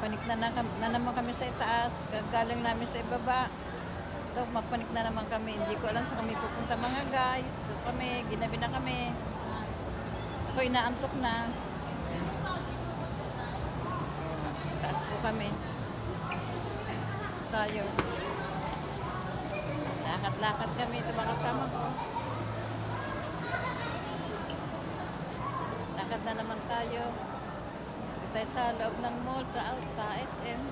Panik na, na, na naman kami sa itaas. Galing namin sa ibaba. Ito, mapanik na naman kami. Hindi ko alam sa kami pupunta mga guys. Ito kami, ginabi na kami. Ako inaantok na. Taas po kami. Tayo. Lakad-lakad kami. Ito mga kasama ko. Lakad na naman tayo. Tayo sa loob ng mall, sa, sa SM.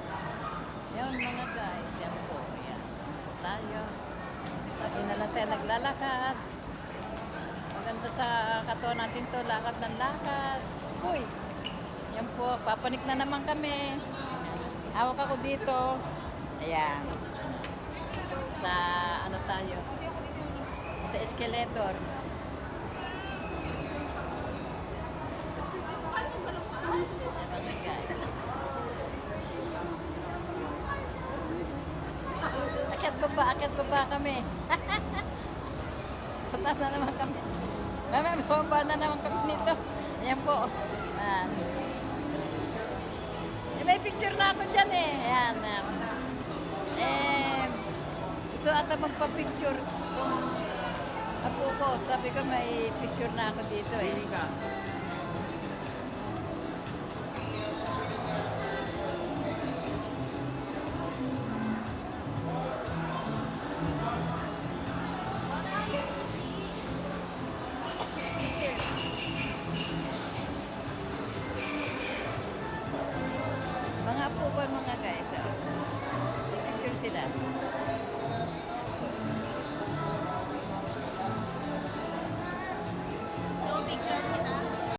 Yan mga guys. Yan po. Yan. Tayo. Sabi na lang tayo naglalakad. Maganda sa katawan natin to. Lakad ng lakad. Uy. Yan po. Papanik na naman kami. Hawak ako dito. Ayan. Sa ano tayo? Sa escalator. Ayan, guys. Akyat baba, akyat baba kami. Sa taas na naman kami. Mamaya, bababa na naman kami nito. Ayan po. Ayan. Eh, may picture na ako dyan eh. Ayan. Eh, gusto ata magpa-picture kung apo ko. Sabi ko may picture na ako dito eh. Apo ko mga guys. Oh. Picture sila.